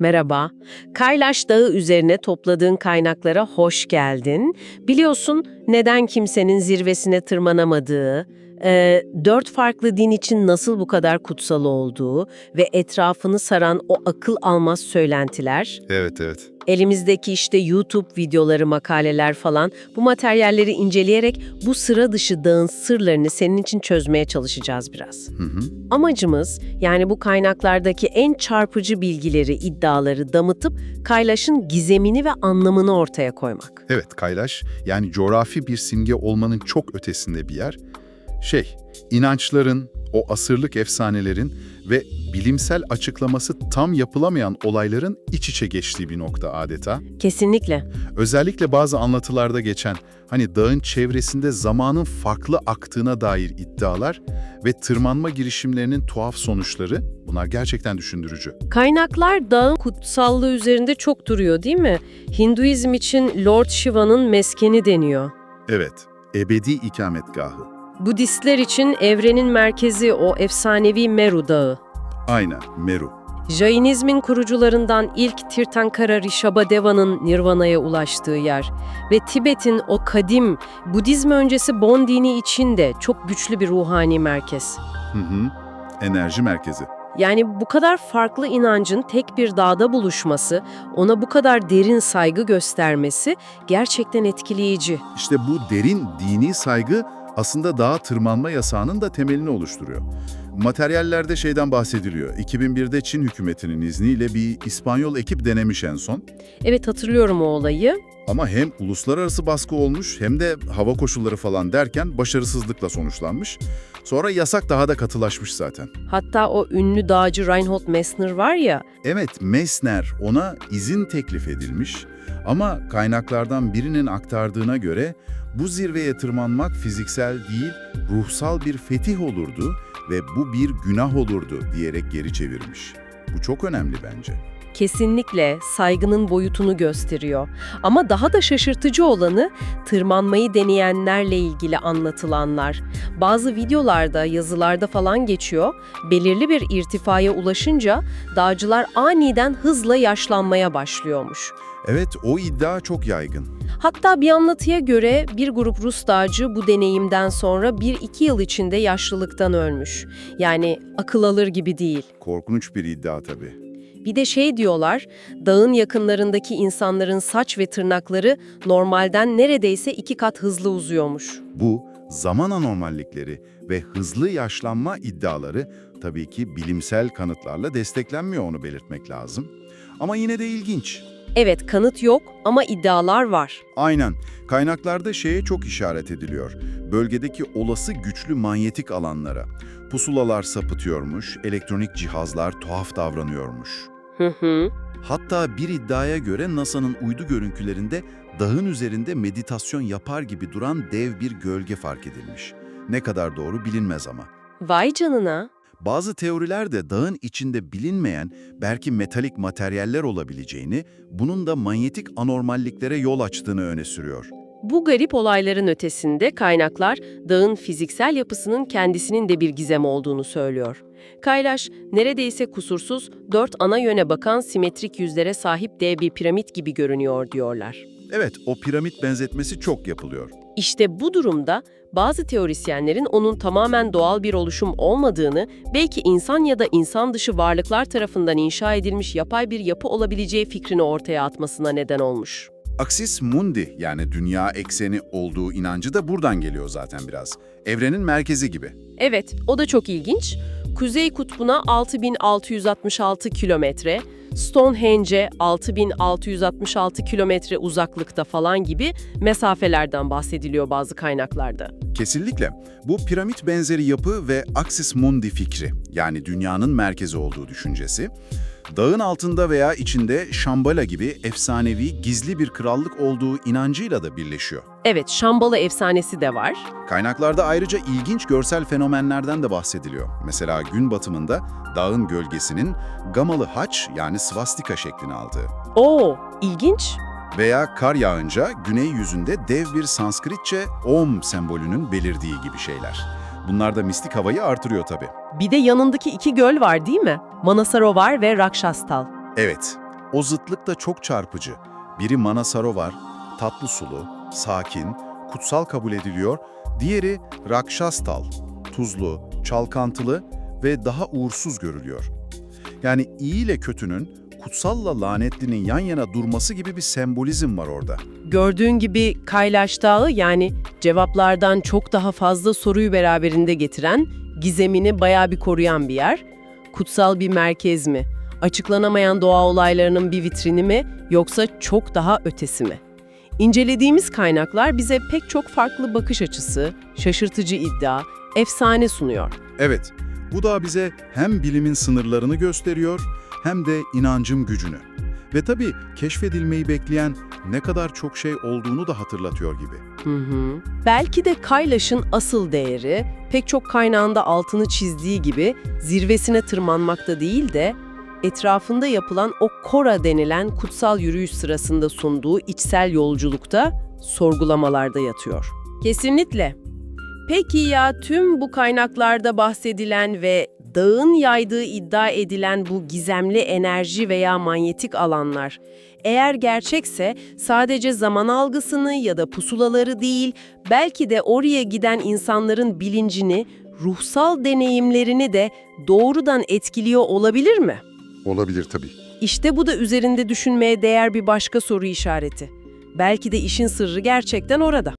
Merhaba. Kaylaş Dağı üzerine topladığın kaynaklara hoş geldin. Biliyorsun neden kimsenin zirvesine tırmanamadığı, e, dört farklı din için nasıl bu kadar kutsal olduğu ve etrafını saran o akıl almaz söylentiler, Evet evet. Elimizdeki işte YouTube videoları, makaleler falan bu materyalleri inceleyerek bu sıra dışı dağın sırlarını senin için çözmeye çalışacağız biraz. Hı hı. Amacımız yani bu kaynaklardaki en çarpıcı bilgileri, iddiaları damıtıp Kaylaş'ın gizemini ve anlamını ortaya koymak. Evet Kaylaş yani coğrafi bir simge olmanın çok ötesinde bir yer. Şey, inançların, o asırlık efsanelerin ve bilimsel açıklaması tam yapılamayan olayların iç içe geçtiği bir nokta adeta. Kesinlikle. Özellikle bazı anlatılarda geçen hani dağın çevresinde zamanın farklı aktığına dair iddialar ve tırmanma girişimlerinin tuhaf sonuçları bunlar gerçekten düşündürücü. Kaynaklar dağın kutsallığı üzerinde çok duruyor değil mi? Hinduizm için Lord Shiva'nın meskeni deniyor. Evet, ebedi ikametgahı. Budistler için evrenin merkezi o efsanevi Meru Dağı. Aynen, Meru. Jainizmin kurucularından ilk Tirthankara Rishabhadeva'nın Nirvana'ya ulaştığı yer ve Tibet'in o kadim Budizm öncesi Bon dini için de çok güçlü bir ruhani merkez. Hı hı. Enerji merkezi. Yani bu kadar farklı inancın tek bir dağda buluşması, ona bu kadar derin saygı göstermesi gerçekten etkileyici. İşte bu derin dini saygı aslında dağa tırmanma yasağının da temelini oluşturuyor. Materyallerde şeyden bahsediliyor. 2001'de Çin hükümetinin izniyle bir İspanyol ekip denemiş en son. Evet hatırlıyorum o olayı. Ama hem uluslararası baskı olmuş hem de hava koşulları falan derken başarısızlıkla sonuçlanmış. Sonra yasak daha da katılaşmış zaten. Hatta o ünlü dağcı Reinhold Messner var ya, Evet, Messner ona izin teklif edilmiş ama kaynaklardan birinin aktardığına göre bu zirveye tırmanmak fiziksel değil, ruhsal bir fetih olurdu ve bu bir günah olurdu diyerek geri çevirmiş. Bu çok önemli bence. kesinlikle saygının boyutunu gösteriyor. Ama daha da şaşırtıcı olanı tırmanmayı deneyenlerle ilgili anlatılanlar. Bazı videolarda, yazılarda falan geçiyor. Belirli bir irtifaya ulaşınca dağcılar aniden hızla yaşlanmaya başlıyormuş. Evet, o iddia çok yaygın. Hatta bir anlatıya göre bir grup Rus dağcı bu deneyimden sonra 1-2 yıl içinde yaşlılıktan ölmüş. Yani akıl alır gibi değil. Korkunç bir iddia tabii. Bir de şey diyorlar, dağın yakınlarındaki insanların saç ve tırnakları normalden neredeyse iki kat hızlı uzuyormuş. Bu zaman anormallikleri ve hızlı yaşlanma iddiaları tabii ki bilimsel kanıtlarla desteklenmiyor onu belirtmek lazım. Ama yine de ilginç. Evet, kanıt yok ama iddialar var. Aynen. Kaynaklarda şeye çok işaret ediliyor. Bölgedeki olası güçlü manyetik alanlara. Pusulalar sapıtıyormuş, elektronik cihazlar tuhaf davranıyormuş. Hı hı. Hatta bir iddiaya göre NASA'nın uydu görüntülerinde dağın üzerinde meditasyon yapar gibi duran dev bir gölge fark edilmiş. Ne kadar doğru bilinmez ama. Vay canına. Bazı teoriler de dağın içinde bilinmeyen, belki metalik materyaller olabileceğini, bunun da manyetik anormalliklere yol açtığını öne sürüyor. Bu garip olayların ötesinde kaynaklar dağın fiziksel yapısının kendisinin de bir gizem olduğunu söylüyor. Kaylaş, neredeyse kusursuz, dört ana yöne bakan simetrik yüzlere sahip dev bir piramit gibi görünüyor diyorlar. Evet, o piramit benzetmesi çok yapılıyor. İşte bu durumda bazı teorisyenlerin onun tamamen doğal bir oluşum olmadığını, belki insan ya da insan dışı varlıklar tarafından inşa edilmiş yapay bir yapı olabileceği fikrini ortaya atmasına neden olmuş. Aksis mundi yani dünya ekseni olduğu inancı da buradan geliyor zaten biraz. Evrenin merkezi gibi. Evet, o da çok ilginç. Kuzey kutbuna 6666 kilometre, Stonehenge 6666 kilometre uzaklıkta falan gibi mesafelerden bahsediliyor bazı kaynaklarda. Kesinlikle. Bu piramit benzeri yapı ve Aksis mundi fikri yani dünyanın merkezi olduğu düşüncesi, dağın altında veya içinde Şambala gibi efsanevi gizli bir krallık olduğu inancıyla da birleşiyor. Evet, Şambala efsanesi de var. Kaynaklarda ayrıca ilginç görsel fenomenlerden de bahsediliyor. Mesela gün batımında dağın gölgesinin gamalı haç yani svastika şeklini aldığı. Oo, ilginç. Veya kar yağınca güney yüzünde dev bir Sanskritçe Om sembolünün belirdiği gibi şeyler. Bunlar da mistik havayı artırıyor tabii. Bir de yanındaki iki göl var değil mi? Manasarovar ve Rakshastal. Evet, O zıtlık da çok çarpıcı. Biri Manasarovar, tatlı sulu, sakin, kutsal kabul ediliyor. Diğeri Rakşastal, tuzlu, çalkantılı ve daha uğursuz görülüyor. Yani iyi ile kötünün, kutsalla lanetlinin yan yana durması gibi bir sembolizm var orada. Gördüğün gibi Kaylaş Dağı yani cevaplardan çok daha fazla soruyu beraberinde getiren, gizemini bayağı bir koruyan bir yer. Kutsal bir merkez mi? Açıklanamayan doğa olaylarının bir vitrini mi? Yoksa çok daha ötesi mi? İncelediğimiz kaynaklar bize pek çok farklı bakış açısı, şaşırtıcı iddia, efsane sunuyor. Evet, bu da bize hem bilimin sınırlarını gösteriyor hem de inancın gücünü. Ve tabii keşfedilmeyi bekleyen ne kadar çok şey olduğunu da hatırlatıyor gibi. Hı hı. Belki de Kaylaş'ın asıl değeri pek çok kaynağında altını çizdiği gibi zirvesine tırmanmakta değil de etrafında yapılan o Kora denilen kutsal yürüyüş sırasında sunduğu içsel yolculukta sorgulamalarda yatıyor. Kesinlikle. Peki ya tüm bu kaynaklarda bahsedilen ve dağın yaydığı iddia edilen bu gizemli enerji veya manyetik alanlar, eğer gerçekse sadece zaman algısını ya da pusulaları değil, belki de oraya giden insanların bilincini, ruhsal deneyimlerini de doğrudan etkiliyor olabilir mi? Olabilir tabii. İşte bu da üzerinde düşünmeye değer bir başka soru işareti. Belki de işin sırrı gerçekten orada.